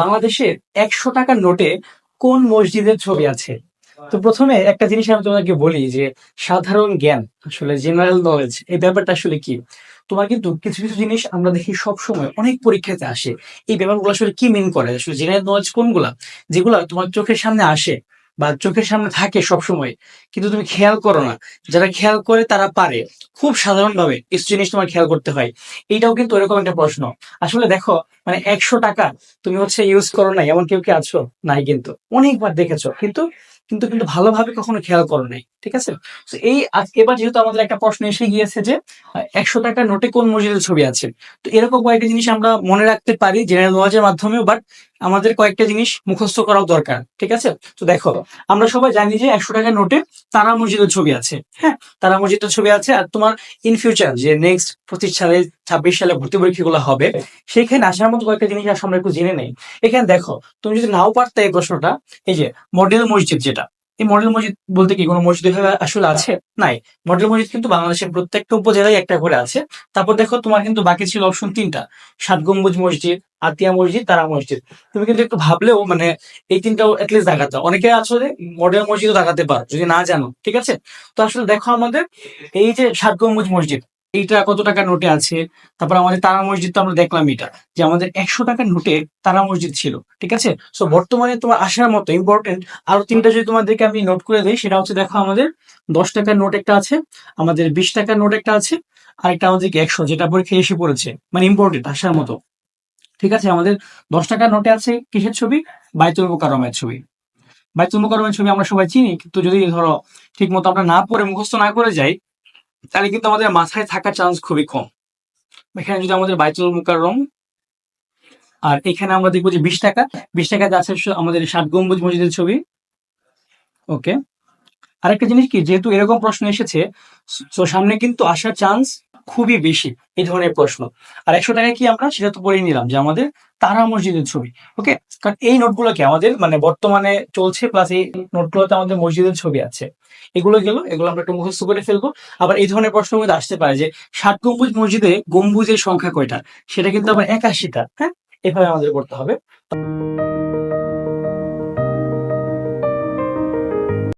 বাংলাদেশে একশো টাকার নোটে কোন মসজিদের ছবি আছে? তো প্রথমে একটা জিনিস আমি তোমাকে বলি যে সাধারণ জ্ঞান, আসলে জেনারেল নলেজ এই ব্যাপারটা আসলে কি? তোমার কিন্তু কিছু কিছু জিনিস আমরা দেখি সব সময় অনেক পরীক্ষাতে আসে। এই ব্যাপারগুলো আসলে কি মিন করে? আসলে জেনারেল নলেজ কোনগুলা? যেগুলো তোমার চোখের সামনে আসে বা চোখের সামনে থাকে সব সময় কিন্তু তুমি খেয়াল করো না। যারা খেয়াল করে তারা পারে। খুব সাধারণভাবে কিছু জিনিস তোমার খেয়াল করতে হয়। এইটাও কিন্তু এরকম একটা প্রশ্ন। আসলে দেখো মানে একশো টাকা তুমি হচ্ছে ইউজ করো না এমন কেউ কি আছো? নাই কিন্তু। অনেকবার দেখেছ, কিন্তু কিন্তু কিন্তু ভালোভাবে কখনো খেয়াল করো নাই, ঠিক আছে? তো এই এবার যেহেতু আমাদের একটা প্রশ্ন এসে গিয়েছে যে, একশো টাকার নোটে কোন মসজিদের ছবি আছে? তো এরকম কয়েকটা জিনিস আমরা মনে রাখতে পারি জেনারেল নলেজের মাধ্যমেও বাট আমাদের কয়েকটা জিনিস মুখস্থ করাও দরকার, ঠিক আছে? তো দেখো, আমরা সবাই জানি যে একশো টাকার নোটে তারা মসজিদের ছবি আছে হ্যাঁ? তারা মসজিদের ছবি আছে আর তোমার ইন ফিউচার যে নেক্সট পঁচিশ সালে, ছাব্বিশ সালে ভর্তি পরীক্ষাগুলো হবে, সেখানে আসার মতো কয়েকটা জিনিস আসলে আমরা একটু জেনে নেই। এখানে দেখো, তুমি যদি নাও পারতে এই প্রশ্নটা, এই যে মডেল মসজিদ যেটা, এই মডেল মসজিদ বলতে কি কোনো মসজিদ এভাবে আসলে আছে? নাই। মডেল মসজিদ কিন্তু বাংলাদেশের প্রত্যেকটা উপজেলায় একটা করে আছে। তারপর দেখো তোমার কিন্তু বাকি ছিল অপশন তিনটা, সাত গম্বুজ মসজিদ আতিয়া মসজিদ, তারা মসজিদ। তুমি কিন্তু একটু ভাবলেও মানে এই তিনটাও অ্যাটলিস্ট দেখাতে অনেকে আসলে মডেল মসজিদও দেখাতে পারো, যদি না জানো, ঠিক আছে? তো আসলে দেখো আমাদের এই যে সাত গম্বুজ মসজিদ, এইটা কত টাকা নোটে আছে? তারপর আমাদের তারা মসজিদ তো আমরা দেখলাম এটা, যে আমাদের একশো টাকার নোটে তারা মসজিদ ছিল, ঠিক আছে? সো বর্তমানে তোমার আসার মতো ইম্পর্টেন্ট আরও তিনটা যদি তোমাদেরকে আমি নোট করে দিই, সেটা হচ্ছে দেখো আমাদের দশ টাকার নোট একটা আছে, আমাদের বিশ টাকার নোট একটা আছে, আর একটা আমাদের একশো, যেটা পরীক্ষায় এসে পড়েছে মানে ইম্পর্টেন্ট আসার মতো। ঠিক আছে? আমাদের দশ টাকার নোটে আছে কিসের ছবি? বাইতুল মোকারমের ছবি। বাইতুল মোকারমের ছবি আমরা সবাই চিনি, কিন্তু যদি ধরো ঠিক মতো আমরা না পড়ে, মুখস্থ না করে যাই, তাহলে কিন্তু আমাদের মাথায় থাকার চান্স খুবই কম। এখানে যদি আমাদের বাইতুল মুকাররম আর এখানে আমরা দেখব যে বিশ টাকা, বিশ টাকাতে আছে আমাদের ষাট গম্বুজ মসজিদের ছবি। ওকে আরেকটা জিনিস কি? যেহেতু এরকম প্রশ্ন এসেছে তো সামনে কিন্তু আসার চান্স খুবই বেশি এই ধরনের প্রশ্ন। আর একশো টাকা কি আমরা? সেটা তো পড়ে নিলাম যে আমাদের তারা মসজিদের ছবি, ওকে? কারণ এই নোটগুলোকে আমাদের? মানে বর্তমানে চলছে প্লাস এই নোটগুলোতে আমাদের মসজিদের ছবি আছে। এগুলো গেল, এগুলো আমরা একটু মুখস্থ করে ফেলব। আবার এই ধরনের প্রশ্ন মধ্যে আসতে পারে যে ষাট গম্বুজ মসজিদে গম্বুজের সংখ্যা কয়টা? সেটা কিন্তু আবার একাশিটা হ্যাঁ? এভাবে আমাদের করতে হবে।